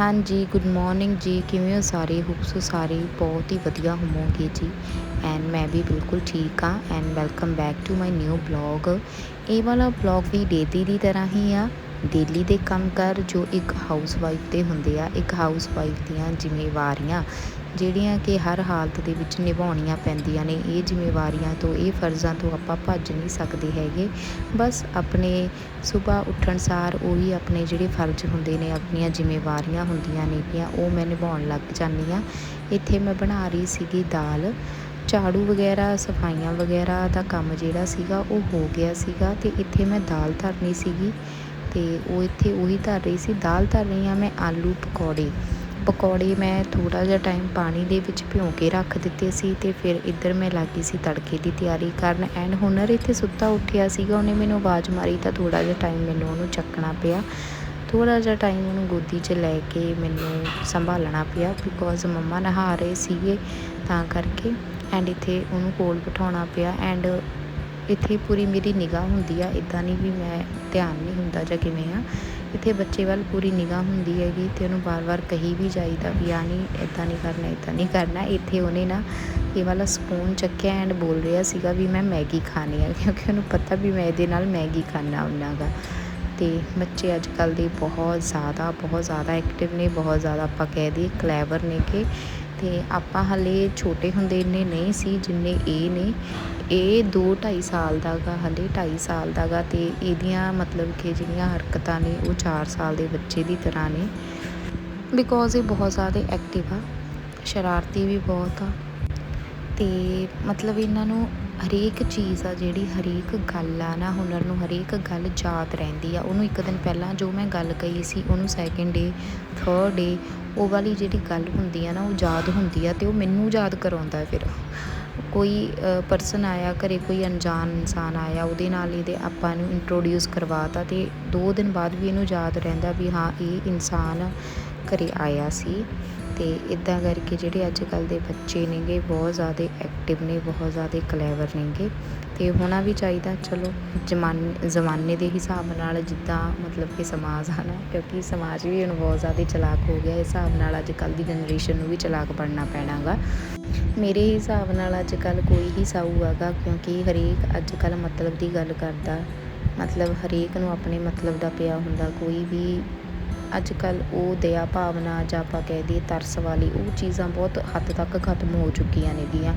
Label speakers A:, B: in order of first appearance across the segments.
A: ਹਾਂਜੀ good morning ਜੀ। ਕਿਵੇਂ ਹੋ ਸਾਰੇ? ਹੋਪ ਸੋ ਸਾਰੇ ਬਹੁਤ ਹੀ ਵਧੀਆ ਹੋਵੋਗੇ ਜੀ। ਐਂਡ ਮੈਂ ਵੀ ਬਿਲਕੁਲ ਠੀਕ ਹਾਂ। And welcome back to my new blog ਇਹ ਵਾਲਾ ਬਲੌਗ ਵੀ ਡੇਲੀ ਦੀ ਤਰ੍ਹਾਂ ਹੀ ਆ। ਡੇਲੀ ਦੇ ਕੰਮ ਕਰ ਜੋ ਇੱਕ ਹਾਊਸ ਵਾਈਫ ਦੇ ਹੁੰਦੇ ਆ, ਇੱਕ ਹਾਊਸ ਵਾਈਫ ਦੀਆਂ ਜ਼ਿੰਮੇਵਾਰੀਆਂ, ਜਿਹੜੀਆਂ ਕਿ ਹਰ ਹਾਲਤ ਦੇ ਵਿੱਚ ਨਿਭਾਉਣੀਆਂ ਪੈਂਦੀਆਂ ਨੇ। ਇਹ ਜ਼ਿੰਮੇਵਾਰੀਆਂ ਤੋਂ, ਇਹ ਫਰਜ਼ਾਂ ਤੋਂ ਆਪਾਂ ਭੱਜ ਨਹੀਂ ਸਕਦੇ ਹੈਗੇ। ਬਸ ਆਪਣੇ ਸਵੇਰ ਉੱਠਣ ਸਾਰ ਉਹੀ ਆਪਣੇ ਜਿਹੜੇ ਫਰਜ਼ ਹੁੰਦੇ ਨੇ, ਆਪਣੀਆਂ ਜ਼ਿੰਮੇਵਾਰੀਆਂ ਹੁੰਦੀਆਂ ਨੇਗੀਆਂ ਉਹ ਮੈਂ ਨਿਭਾਉਣ ਲੱਗ ਜਾਂਦੀ ਹਾਂ। ਇੱਥੇ ਮੈਂ ਬਣਾ ਰਹੀ ਸੀਗੀ ਦਾਲ, ਝਾੜੂ ਵਗੈਰਾ, ਸਫਾਈਆਂ ਵਗੈਰਾ ਦਾ ਕੰਮ ਜਿਹੜਾ ਸੀਗਾ ਉਹ ਹੋ ਗਿਆ ਸੀਗਾ ਤੇ ਇੱਥੇ ਮੈਂ ਦਾਲ ਧਰਨੀ ਸੀਗੀ। ਤੇ ਉਹ ਇੱਥੇ ਉਹੀ ਧਰ ਰਹੀ ਸੀ, ਦਾਲ ਧਰ ਰਹੀ ਹਾਂ ਮੈਂ ਆਲੂ ਪਕੌੜੇ। ਪਕੌੜੇ ਮੈਂ ਥੋੜਾ ਜਿਹਾ ਟਾਈਮ ਪਾਣੀ ਦੇ ਵਿੱਚ ਭਿਉਂ ਕੇ ਰੱਖ ਦਿੱਤੇ ਸੀ ਤੇ ਫਿਰ ਇੱਧਰ ਮੈਂ ਲੱਗੀ ਸੀ ਤੜਕੇ ਦੀ ਤਿਆਰੀ ਕਰਨ ਐਂਡ ਹੁਨਰ ਇੱਥੇ ਸੁੱਤਾ ਉੱਠਿਆ ਸੀਗਾ, ਉਹਨੇ ਮੈਨੂੰ ਆਵਾਜ਼ ਮਾਰੀ ਤਾਂ ਥੋੜਾ ਜਿਹਾ ਟਾਈਮ ਮੈਨੂੰ ਉਹਨੂੰ ਚੱਕਣਾ ਪਿਆ। ਥੋੜਾ ਜਿਹਾ ਟਾਈਮ ਉਹਨੂੰ ਗੋਦੀ 'ਚ ਲੈ ਕੇ ਮੈਨੂੰ ਸੰਭਾਲਣਾ ਪਿਆ ਬਿਕੋਜ਼ ਮੰਮਾ ਨਹਾ ਰਹੇ ਸੀਗੇ ਤਾਂ ਕਰਕੇ ਐਂਡ ਇੱਥੇ ਉਹਨੂੰ ਕੋਲ ਬਿਠਾਉਣਾ ਪਿਆ ਐਂਡ ਇੱਥੇ ਪੂਰੀ ਮੇਰੀ ਨਿਗਾਹ ਹੁੰਦੀ ਆ ਇਦਾਂ ਨਹੀਂ ਵੀ ਮੈਂ ਧਿਆਨ ਨਹੀਂ ਹੁੰਦਾ ਜਾਂ ਕਿਵੇਂ ਆ। ਇੱਥੇ ਬੱਚੇ ਵੱਲ ਪੂਰੀ ਨਿਗਾਹ ਹੁੰਦੀ ਹੈਗੀ ਤੇ ਉਹਨੂੰ ਬਾਰ-ਬਾਰ ਕਹੀ ਵੀ ਜਾਈਦਾ ਵੀ ਆ ਨਹੀਂ ਇਦਾਂ ਨਹੀਂ ਕਰਨਾ ਇਦਾਂ ਨਹੀਂ ਕਰਨਾ। ਇੱਥੇ ਉਹਨੇ ਨਾ ਇਹ ਵਾਲਾ ਸਪੂਨ ਚੱਕਿਆ ਐਂਡ ਬੋਲ ਰਿਹਾ ਸੀਗਾ ਵੀ ਮੈਂ ਮੈਗੀ ਖਾਣੀ ਆ, ਕਿਉਂਕਿ ਉਹਨੂੰ ਪਤਾ ਵੀ ਮੈਂ ਇਹਦੇ ਨਾਲ ਮੈਗੀ ਖਾਣਾ ਉਹਨਾਂ ਦਾ ਤੇ ਬੱਚੇ ਅੱਜ ਕੱਲ ਦੇ ਬਹੁਤ ਜ਼ਿਆਦਾ ਬਹੁਤ ਜ਼ਿਆਦਾ ਐਕਟਿਵ ਨੇ, ਬਹੁਤ ਜ਼ਿਆਦਾ ਆਪਾਂ ਕਹਿ ਦਈਏ ਕਲੇਵਰ ਨੇ ਕਿ ਤੇ ਆਪਾਂ ਹਲੇ ਛੋਟੇ ਹੁੰਦੇ ਇੰਨੇ ਨਹੀਂ ਸੀ ਜਿੰਨੇ ਇਹ ਨੇ। ਇਹ 2 2.5 ਸਾਲ ਦਾ ਗਾ, ਹਲੇ 2.5 ਸਾਲ ਦਾ ਗਾ ਤੇ ਇਹਦੀਆਂ ਮਤਲਬ ਕਿ ਜਿਹੜੀਆਂ ਹਰਕਤਾਂ ਨੇ ਉਹ 4 ਸਾਲ ਦੇ ਬੱਚੇ ਦੀ ਤਰ੍ਹਾਂ ਨੇ। ਬਿਕੋਜ਼ ਇਹ ਬਹੁਤ ਜ਼ਿਆਦਾ ਐਕਟਿਵ ਆ, ਸ਼ਰਾਰਤੀ ਵੀ ਬਹੁਤ ਆ ਤੇ ਮਤਲਬ ਇਹਨਾਂ ਨੂੰ ਹਰੇਕ ਚੀਜ਼ ਆ ਜਿਹੜੀ ਹਰੇਕ ਗੱਲ ਆ ਨਾ, ਹੁਨਰ ਨੂੰ ਹਰੇਕ ਗੱਲ ਯਾਦ ਰਹਿੰਦੀ ਆ। ਉਹਨੂੰ ਇੱਕ ਦਿਨ ਪਹਿਲਾਂ ਜੋ ਮੈਂ ਗੱਲ ਕਹੀ ਸੀ, ਉਹਨੂੰ ਸੈਕਿੰਡ ਡੇ ਥਰਡ ਡੇ ਉਹ ਵਾਲੀ ਜਿਹੜੀ ਗੱਲ ਹੁੰਦੀ ਆ ਨਾ, ਉਹ ਯਾਦ ਹੁੰਦੀ ਆ ਤੇ ਉਹ ਮੈਨੂੰ ਯਾਦ ਕਰਾਉਂਦਾ ਫਿਰ। ਕੋਈ ਪਰਸਨ ਆਇਆ, ਘਰੇ ਕੋਈ ਅਣਜਾਣ ਇਨਸਾਨ ਆਇਆ, ਉਹਦੇ ਨਾਲ ਇਹਦੇ ਆਪਾਂ ਨੂੰ ਇੰਟਰੋਡਿਊਸ ਕਰਵਾਤਾ ਤੇ 2 ਦਿਨ ਬਾਅਦ ਵੀ ਇਹਨੂੰ ਯਾਦ ਰਹਿੰਦਾ ਵੀ ਹਾਂ, ਇਹ ਇਨਸਾਨ ਘਰੇ ਆਇਆ ਸੀ। ਤੇ ਇਦਾਂ ਕਰਕੇ ਜਿਹੜੇ ਅੱਜ ਕੱਲ ਦੇ ਬੱਚੇ ਨੇਗੇ, ਬਹੁਤ ਜ਼ਿਆਦਾ ਐਕਟਿਵ ਨੇ, ਬਹੁਤ ਜ਼ਿਆਦਾ ਕਲੇਵਰ ਨੇਗੇ। ਤੇ ਹੋਣਾ ਵੀ ਚਾਹੀਦਾ, ਚਲੋ, ਜ਼ਮਾਨੇ ਜ਼ਮਾਨੇ ਦੇ ਹਿਸਾਬ ਨਾਲ ਜਿੱਦਾਂ ਮਤਲਬ ਕਿ ਸਮਾਜ ਆ ਨਾ, ਕਿਉਂਕਿ ਸਮਾਜ ਵੀ ਹੁਣ ਬਹੁਤ ਜ਼ਿਆਦਾ ਚਲਾਕ ਹੋ ਗਿਆ, ਇਸ ਹਿਸਾਬ ਨਾਲ ਅੱਜ ਕੱਲ ਦੀ ਜਨਰੇਸ਼ਨ ਨੂੰ ਵੀ ਚਲਾਕ ਬਣਨਾ ਪੈਣਾਗਾ। ਮੇਰੇ ਹਿਸਾਬ ਨਾਲ ਅੱਜ ਕੱਲ ਕੋਈ ਹੀ ਸਾਊ ਹੈਗਾ ਕਿਉਂਕਿ ਹਰੇਕ ਅੱਜ ਕੱਲ ਮਤਲਬ ਦੀ ਗੱਲ ਕਰਦਾ, ਮਤਲਬ ਹਰੇਕ ਨੂੰ ਆਪਣੇ ਮਤਲਬ ਦਾ ਪਿਆ ਹੁੰਦਾ, ਕੋਈ ਵੀ ਅੱਜ ਕੱਲ ਉਹ ਦਇਆ ਭਾਵਨਾ ਜਾਂ ਆਪਾਂ ਕਹਿ ਦਈਏ ਤਰਸ ਵਾਲੀ ਉਹ ਚੀਜ਼ਾਂ ਬਹੁਤ ਹੱਦ ਤੱਕ ਖਤਮ ਹੋ ਚੁੱਕੀਆਂ ਨੇਗੀਆਂ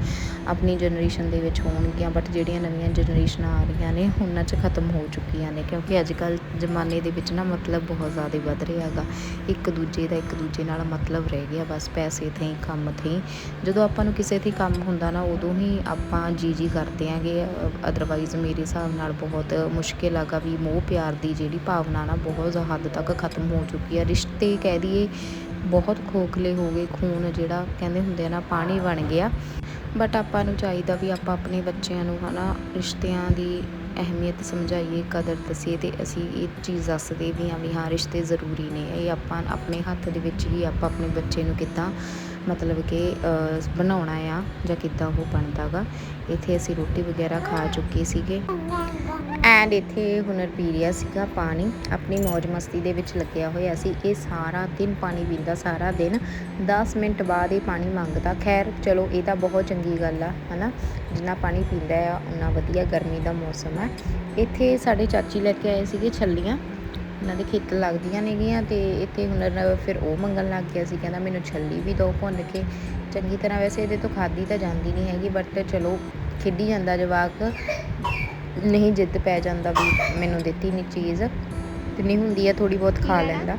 A: ਆਪਣੀ ਜਨਰੇਸ਼ਨ ਦੇ ਵਿੱਚ ਹੋਣਗੀਆਂ ਬਟ ਜਿਹੜੀਆਂ ਨਵੀਆਂ ਜਨਰੇਸ਼ਨਾਂ ਆ ਰਹੀਆਂ ਨੇ, ਉਹਨਾਂ 'ਚ ਖਤਮ ਹੋ ਚੁੱਕੀਆਂ ਨੇ, ਕਿਉਂਕਿ ਅੱਜ ਕੱਲ ਜ਼ਮਾਨੇ ਦੇ ਵਿੱਚ ਨਾ ਮਤਲਬ ਬਹੁਤ ਜ਼ਿਆਦਾ ਵੱਧ ਰਿਹਾ ਹੈਗਾ। ਇੱਕ ਦੂਜੇ ਦਾ ਇੱਕ ਦੂਜੇ ਨਾਲ ਮਤਲਬ ਰਹਿ ਗਿਆ, ਬਸ ਪੈਸੇ ਤੇ ਕੰਮ ਤੇ ਜਦੋਂ ਆਪਾਂ ਨੂੰ ਕਿਸੇ ਤੇ ਕੰਮ ਹੁੰਦਾ ਨਾ, ਉਦੋਂ ਹੀ ਆਪਾਂ ਜੀ ਜੀ ਕਰਦੇ ਆਂਗੇ ਅਦਰਵਾਈਜ਼ ਮੇਰੇ ਹਿਸਾਬ ਨਾਲ ਬਹੁਤ ਮੁਸ਼ਕਿਲ ਹੈਗਾ ਵੀ ਮੋਹ ਪਿਆਰ ਦੀ ਜਿਹੜੀ ਭਾਵਨਾ ਨਾ ਬਹੁਤ ਹੱਦ ਤੱਕ ਖਤਮ ਹੋ ਚੁੱਕੀ ਆ, ਰਿਸ਼ਤੇ ਕਹਿ ਦਈਏ, ਬਹੁਤ ਖੋਖਲੇ ਹੋ ਗਏ, ਖੂਨ ਜਿਹੜਾ ਕਹਿੰਦੇ ਹੁੰਦੇ ਆ ਨਾ, ਪਾਣੀ ਬਣ ਗਿਆ। ਬਟ ਆਪਾਂ ਨੂੰ ਚਾਹੀਦਾ ਵੀ ਆਪਾਂ ਆਪਣੇ ਬੱਚਿਆਂ ਨੂੰ ਹਨਾ, ਰਿਸ਼ਤਿਆਂ ਦੀ ਅਹਿਮੀਅਤ ਸਮਝਾਈਏ, ਕਦਰ ਦਸੀਏ ਤੇ ਅਸੀਂ ਇਹ ਚੀਜ਼ ਦੱਸਦੇ ਵੀ ਹਾਂ ਵੀ ਹਾਂ, ਰਿਸ਼ਤੇ ਜ਼ਰੂਰੀ ਨੇ। ਇਹ ਆਪਾਂ ਆਪਣੇ ਹੱਥ ਦੇ ਵਿੱਚ ਹੀ ਆਪਾਂ ਆਪਣੇ ਬੱਚੇ ਨੂੰ ਕਿੱਦਾਂ ਮਤਲਬ ਕਿ ਬਣਾਉਣਾ ਆ ਜਾਂ ਕਿੱਦਾਂ ਉਹ ਬਣਦਾ ਗਾ ਇੱਥੇ ਅਸੀਂ ਰੋਟੀ ਵਗੈਰਾ ਖਾ ਚੁੱਕੇ ਸੀਗੇ। ਐਂਡ ਇੱਥੇ ਹੁਨਰ ਪੀ ਰਿਹਾ ਸੀਗਾ ਪਾਣੀ। ਆਪਣੀ ਮौज ਮਸਤੀ ਦੇ ਵਿੱਚ ਲੱਗਿਆ ਹੋਇਆ ਸੀ। ਇਹ ਸਾਰਾ ਦਿਨ ਪਾਣੀ ਪੀਂਦਾ, ਸਾਰਾ ਦਿਨ। 10 ਮਿੰਟ ਬਾਅਦ ਇਹ ਪਾਣੀ ਮੰਗਦਾ। ਖੈਰ, ਚਲੋ, ਇਹ ਤਾਂ ਬਹੁਤ ਚੰਗੀ ਗੱਲ ਆ, ਹਨਾ? ਜਿੰਨਾ ਪਾਣੀ ਪੀਂਦਾ ਆ ਉਨਾ ਵਧੀਆ ਗਰਮੀ ਦਾ ਮੌਸਮ ਹੈ ਇੱਥੇ ਸਾਡੇ ਚਾਚੀ ਲੈ ਕੇ ਆਏ ਸੀਗੇ ਛੱਲੀਆਂ। ਇਹਨਾਂ ਦੇ ਖੇਤ ਲੱਗਦੀਆਂ ਨੇਗੀਆਂ ਤੇ ਇੱਥੇ ਹੁਨਰ ਫਿਰ ਉਹ ਮੰਗਣ ਲੱਗ ਗਿਆ ਸੀ ਕਹਿੰਦਾ ਮੈਨੂੰ ਛੱਲੀ ਵੀ ਦਿਓ ਭੁੰਨ ਕੇ। ਚੰਗੀ ਤਰ੍ਹਾਂ ਵੈਸੇ ਇਹਦੇ ਤੋਂ ਖਾਦੀ ਤਾਂ ਜਾਂਦੀ ਨਹੀਂ ਹੈਗੀ ਬਟ ਚਲੋ ਖੇਡੀ ਜਾਂਦਾ ਜਵਾਕ। ਨਹੀਂ ਜਿੱਦ ਪੈ ਜਾਂਦਾ ਵੀ ਮੈਨੂੰ ਦਿੱਤੀ ਨਹੀਂ ਚੀਜ਼। ਤੇ ਨਹੀਂ ਹੁੰਦੀ ਆ ਥੋੜੀ ਬਹੁਤ ਖਾ ਲੈਂਦਾ।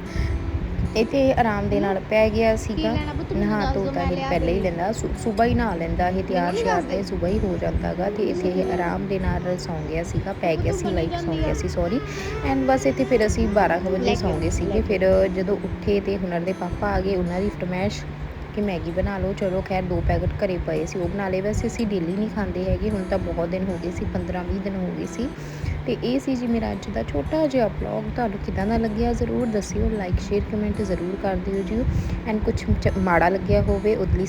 A: ਇੱਥੇ ਆਰਾਮ ਦੇ ਨਾਲ ਪੈ ਗਿਆ ਸੀਗਾ। ਨਹਾ ਧੋ ਤਾਂ ਇਹ ਪਹਿਲੇ ਹੀ ਲੈਂਦਾ। ਸਵੇਰ ਹੀ ਨਹਾ ਲੈਂਦਾ ਇਹ ਤਿਆਰ ਸ਼ਿਆਰ ਤੇ ਸਵੇਰ ਹੀ ਹੋ ਜਾਂਦਾਗਾ ਤੇ ਇੱਥੇ ਇਹ ਆਰਾਮ ਦੇ ਨਾਲ ਸੌਂ ਗਿਆ ਸੀਗਾ ਪੈ ਗਿਆ ਸੀ ਲਾਈਕ ਸੌਂ ਗਿਆ ਸੀ ਸੌਰੀ। ਐਂਡ ਬਸ ਇੱਥੇ ਫਿਰ ਅਸੀਂ 12 ਵਜੇ ਸੌਂ ਗਏ ਸੀਗੇ। ਫਿਰ ਜਦੋਂ ਉੱਠੇ ਤੇ ਹੁਨਰ ਦੇ ਪਾਪਾ ਆ ਗਏ ਉਹਨਾਂ ਦੀ ਫਰਮਾਇਸ਼ ਕਿ ਮੈਗੀ ਬਣਾ ਲਓ। ਚਲੋ ਖੈਰ ਦੋ ਪੈਕਟ ਘਰੇ ਪਏ ਸੀ ਉਹ ਬਣਾ ਲਏ। ਵੈਸੇ ਅਸੀਂ ਡੇਲੀ ਨਹੀਂ ਖਾਂਦੇ ਹੈਗੇ ਹੁਣ ਤਾਂ ਬਹੁਤ ਦਿਨ ਹੋ ਗਏ ਸੀ 15 20 ਦਿਨ ਹੋ ਗਏ ਸੀ। ਤੇ ਇਹ ਸੀ ਜੀ ਮੇਰਾ ਅੱਜ ਦਾ ਛੋਟਾ ਜਿਹਾ ਵਲੌਗ ਤੁਹਾਨੂੰ ਕਿਦਾਂ ਦਾ ਲੱਗਿਆ ਜ਼ਰੂਰ ਦੱਸਿਓ। ਲਾਈਕ ਸ਼ੇਅਰ ਕਮੈਂਟ ਜ਼ਰੂਰ ਕਰ ਦਿਓ ਜੀ। ਐਂਡ ਕੁਝ ਮਾੜਾ ਲੱਗਿਆ ਹੋਵੇ, ਉਹਦੇ ਲਈ